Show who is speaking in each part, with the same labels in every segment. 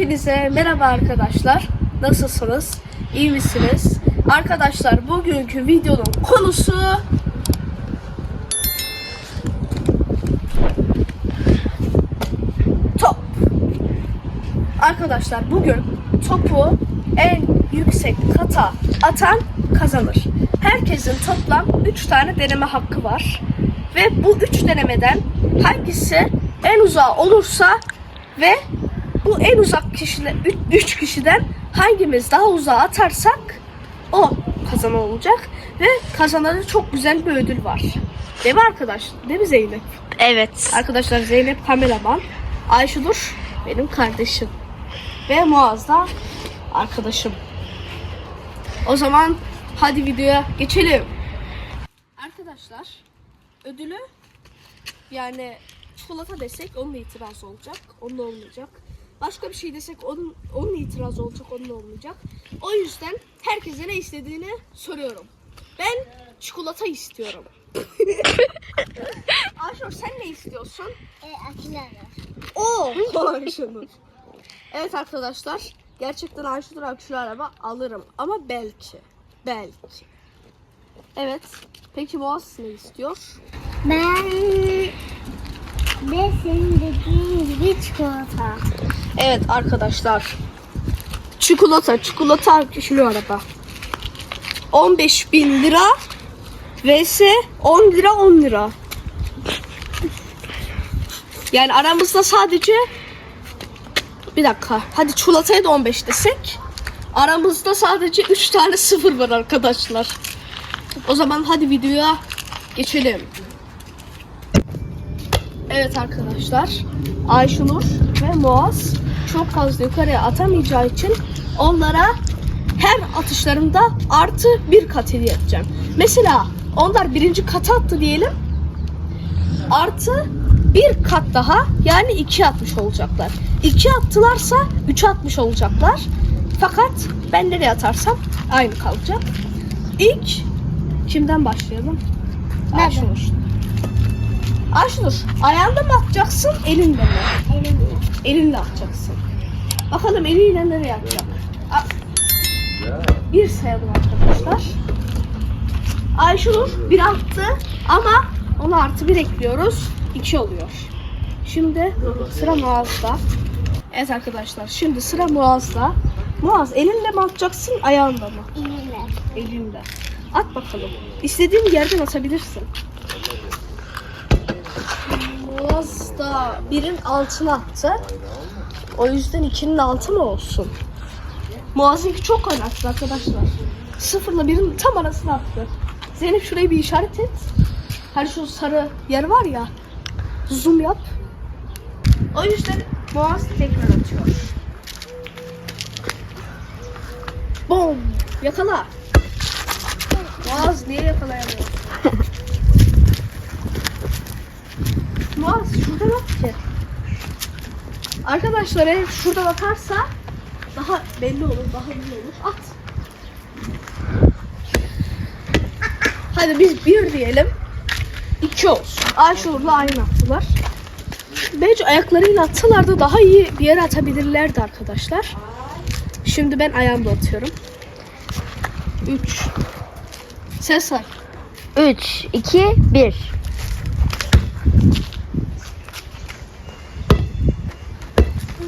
Speaker 1: Hepinize merhaba arkadaşlar. Nasılsınız? İyi misiniz? Arkadaşlar bugünkü videonun konusu top. Arkadaşlar bugün topu en yüksek kata atan kazanır. Herkesin toplam 3 tane deneme hakkı var. Ve bu 3 denemeden hangisi en uzağa olursa ve bu en uzak kişiler 3 kişiden hangimiz daha uzağa atarsak o kazanan olacak ve kazananın çok güzel bir ödül var. Değil mi arkadaş? Değil mi Zeynep?
Speaker 2: Evet.
Speaker 1: Arkadaşlar Zeynep kameraman, Ayşenur benim kardeşim ve Muaz da arkadaşım. O zaman hadi videoya geçelim. Arkadaşlar ödülü yani çikolata desek onun itirazı olacak, onun olmayacak. Başka bir şey desek onun, onun itirazı olacak, onun olmayacak. O yüzden herkese ne istediğini soruyorum. Ben çikolata istiyorum. Ayşenur sen ne istiyorsun?
Speaker 3: E, Akilara.
Speaker 1: Oo, Ayşenur. Evet arkadaşlar, gerçekten Ayşenur akülü araba alırım ama belki, belki. Evet, peki Muaz ne istiyor?
Speaker 3: Ben de senin dediğin gibi çikolata.
Speaker 1: Evet arkadaşlar, çikolata, çikolata akülü araba. 15 bin lira vs 10 lira 10 lira. Yani aramızda sadece bir dakika. Hadi çikolataya da 15 desek. Aramızda sadece 3 tane sıfır var arkadaşlar. O zaman hadi videoya geçelim. Evet arkadaşlar. Ayşenur ve Muaz çok fazla yukarıya atamayacağı için onlara her atışlarında artı bir kat hediye edeceğim. Mesela onlar birinci kata attı diyelim. Artı bir kat daha yani iki atmış olacaklar. İki attılarsa üç atmış olacaklar. Fakat ben nereye atarsam aynı kalacak. İlk kimden başlayalım?
Speaker 3: Nereden?
Speaker 1: Ayşenur. Ayşenur ayağında mı atacaksın elinde mi?
Speaker 3: Elimle.
Speaker 1: Elinle atacaksın. Bakalım eliyle nereye atacak? A- Bir sayalım arkadaşlar. Ayşenur bir attı ama ona artı bir ekliyoruz. İki oluyor. Şimdi sıra Muaz'da. Evet arkadaşlar şimdi sıra Muaz'da. Muaz elinle mi atacaksın ayağında mı?
Speaker 3: Elimle.
Speaker 1: Elinle. At bakalım. İstediğin yerden atabilirsin. Muaz da birin altına attı. O yüzden ikinin altı mı olsun? Muaz'ınki çok oynattı arkadaşlar. Sıfırla birin tam arasına attı. Zeynep şurayı bir işaret et. Hani şu sarı yer var ya. Zoom yap. O yüzden Muaz tekrar atıyor. Bom! Yakala. Muaz niye yakalayamıyor? Muaz şurada bak ki. Arkadaşlar eğer şurada bakarsa daha belli olur, daha belli olur. At. Hadi biz bir diyelim. İki olsun. Ayşe'urla aynı attılar. Bence ayaklarıyla atsalar da daha iyi bir yere atabilirlerdi arkadaşlar. Şimdi ben ayağımla atıyorum. Üç. Ses say.
Speaker 2: 3, 2, 1.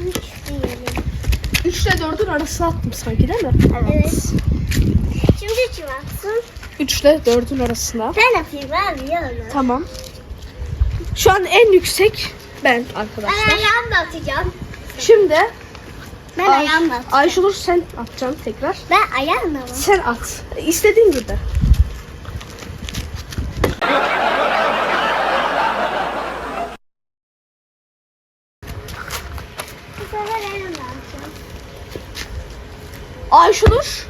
Speaker 3: Üç diyelim.
Speaker 1: 3 ile 4'ün arasına attım sanki değil mi?
Speaker 3: Evet. Şimdi kim atsın?
Speaker 1: 3 ile 4'ün arasına.
Speaker 3: Ben atayım ben biliyorum.
Speaker 1: Tamam. Şu an en yüksek ben
Speaker 3: Ben
Speaker 1: arkadaşlar.
Speaker 3: ayağımla atacağım.
Speaker 1: Şimdi
Speaker 3: Ben
Speaker 1: Ay,
Speaker 3: ayağımla atacağım.
Speaker 1: Ayşenur sen atacaksın tekrar.
Speaker 3: Ben ayağımla mı?
Speaker 1: Sen at. İstediğin gibi.
Speaker 3: Sefer ayağımla atacağım.
Speaker 1: Ayşenur.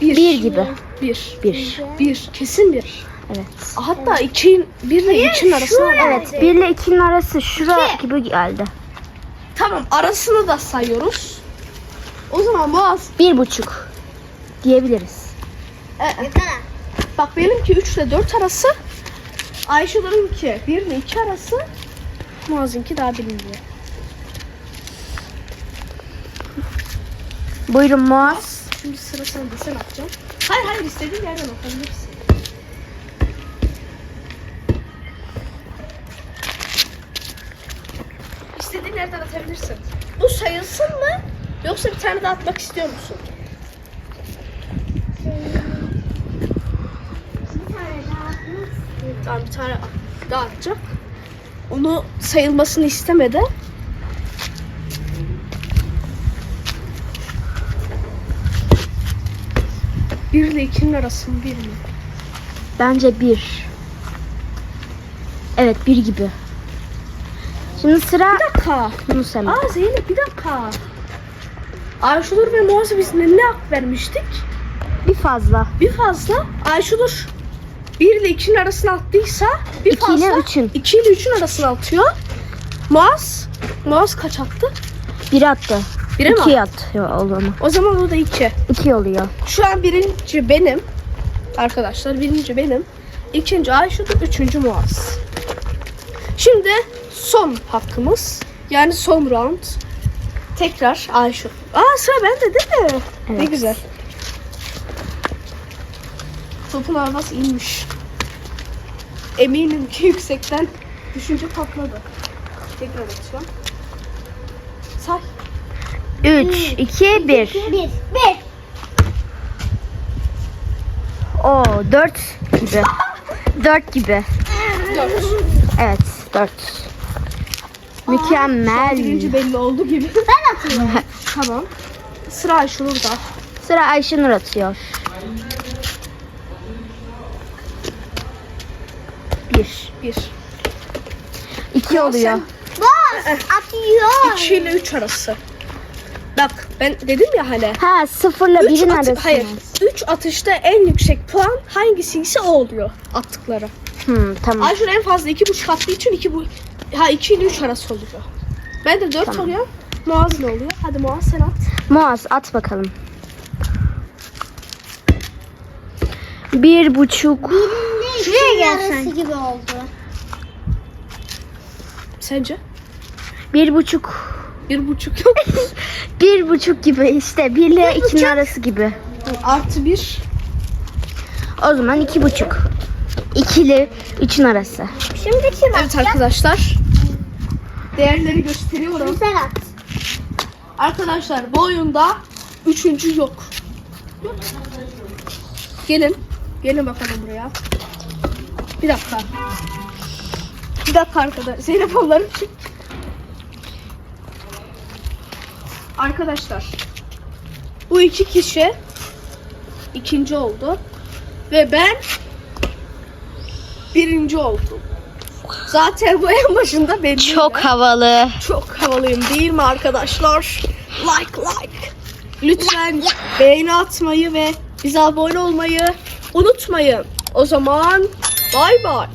Speaker 1: Bir.
Speaker 2: Bir gibi.
Speaker 1: Bir.
Speaker 2: Bir.
Speaker 1: Bir. Kesin bir.
Speaker 2: Evet.
Speaker 1: Hatta iki, bir ile üçün arasına.
Speaker 2: Evet, 1 ile 2'nin arası şura gibi geldi.
Speaker 1: Tamam arasını da sayıyoruz. O zaman.
Speaker 2: Bir buçuk diyebiliriz.
Speaker 1: e, e,
Speaker 3: Yakala.
Speaker 1: bak benimki 3 ile 4 arası. Ayşenur'unki 1 ile 2 arası. Muaz'ınki daha bilinmiyor.
Speaker 2: Buyurun Muaz.
Speaker 1: Şimdi sıra sende sen atacaksın. Hayır hayır istediğin yerden atabilirsin. İstediğin yerden atabilirsin. Bu sayılsın mı? Yoksa bir tane daha atmak istiyor musun? Tamam bir tane daha atacak. Onu sayılmasını istemedi. Bir ile ikinin arası mı bir mi?
Speaker 2: Bence bir. Evet bir gibi. Şimdi sıra
Speaker 1: Bir dakika.
Speaker 2: Emre.
Speaker 1: Aa Zeynep bir dakika. Ayşenur ve biz ne, hak vermiştik?
Speaker 2: Bir fazla.
Speaker 1: Bir fazla Ayşenur 1 ile 2'nin arasına attıysa bir
Speaker 2: İki ile
Speaker 1: fazla
Speaker 2: üçün.
Speaker 1: 2 ile 3'ün arasına atıyor. Muaz, Muaz kaç attı?
Speaker 2: Bir attı.
Speaker 1: Bire mi
Speaker 2: İki atıyor o zaman.
Speaker 1: O zaman o da 2.
Speaker 2: İki oluyor.
Speaker 1: Şu an birinci benim. Arkadaşlar birinci benim. İkinci Ayşenur, üçüncü Muaz. Şimdi son hakkımız. Yani son round. Tekrar Ayşe. Aa sıra bende değil mi? Ne
Speaker 2: Evet.
Speaker 1: güzel. Topun arabası inmiş. Eminim ki yüksekten düşünce patladı. Tekrar açacağım. Say.
Speaker 2: Üç, iki, bir.
Speaker 3: Bir. Bir.
Speaker 2: O dört gibi. Dört gibi.
Speaker 1: Dört.
Speaker 2: Evet dört. Mükemmel.
Speaker 1: Birinci belli oldu gibi.
Speaker 3: Ben atıyorum.
Speaker 1: tamam. Sıra Ayşenur'da.
Speaker 2: Sıra Ayşenur atıyor. Bir.
Speaker 1: Bir.
Speaker 2: İki oluyor.
Speaker 3: Boz atıyor.
Speaker 1: 2 ile 3 arası. Bak ben dedim ya hani.
Speaker 2: Ha sıfırla
Speaker 1: Üç
Speaker 2: birin
Speaker 1: atı-
Speaker 2: arası.
Speaker 1: hayır. 3 atışta en yüksek puan hangisiyse o oluyor attıkları.
Speaker 2: Hmm, tamam.
Speaker 1: Ayşur en fazla 2,5 attığı için 2 bu ha 2 ile 3 arası oluyor. Ben de 4
Speaker 2: Tamam.
Speaker 1: oluyor. Muaz ne oluyor? Hadi Muaz sen at.
Speaker 2: Muaz at bakalım. Bir buçuk.
Speaker 3: Şuraya gelsen. gibi oldu.
Speaker 1: Sence?
Speaker 2: Bir buçuk.
Speaker 1: 1,5 yok.
Speaker 2: Bir buçuk gibi işte. Bir ile ikinin arası gibi.
Speaker 1: Artı 1.
Speaker 2: O zaman iki buçuk. İki ile üçün arası.
Speaker 3: Şimdi kim
Speaker 1: Evet arkadaşlar. Değerleri gösteriyorum.
Speaker 3: Sen at.
Speaker 1: Arkadaşlar bu oyunda üçüncü yok. Gelin. Gelin bakalım buraya. Bir dakika. Bir dakika arkadaşlar. Zeynep onları çek. Arkadaşlar. Bu iki kişi ikinci oldu. Ve ben birinci oldum. Zaten bu en başında belli.
Speaker 2: Çok havalı.
Speaker 1: Çok havalıyım değil mi arkadaşlar? Like like. Lütfen beğeni atmayı ve bize abone olmayı unutmayın. O zaman bay bay.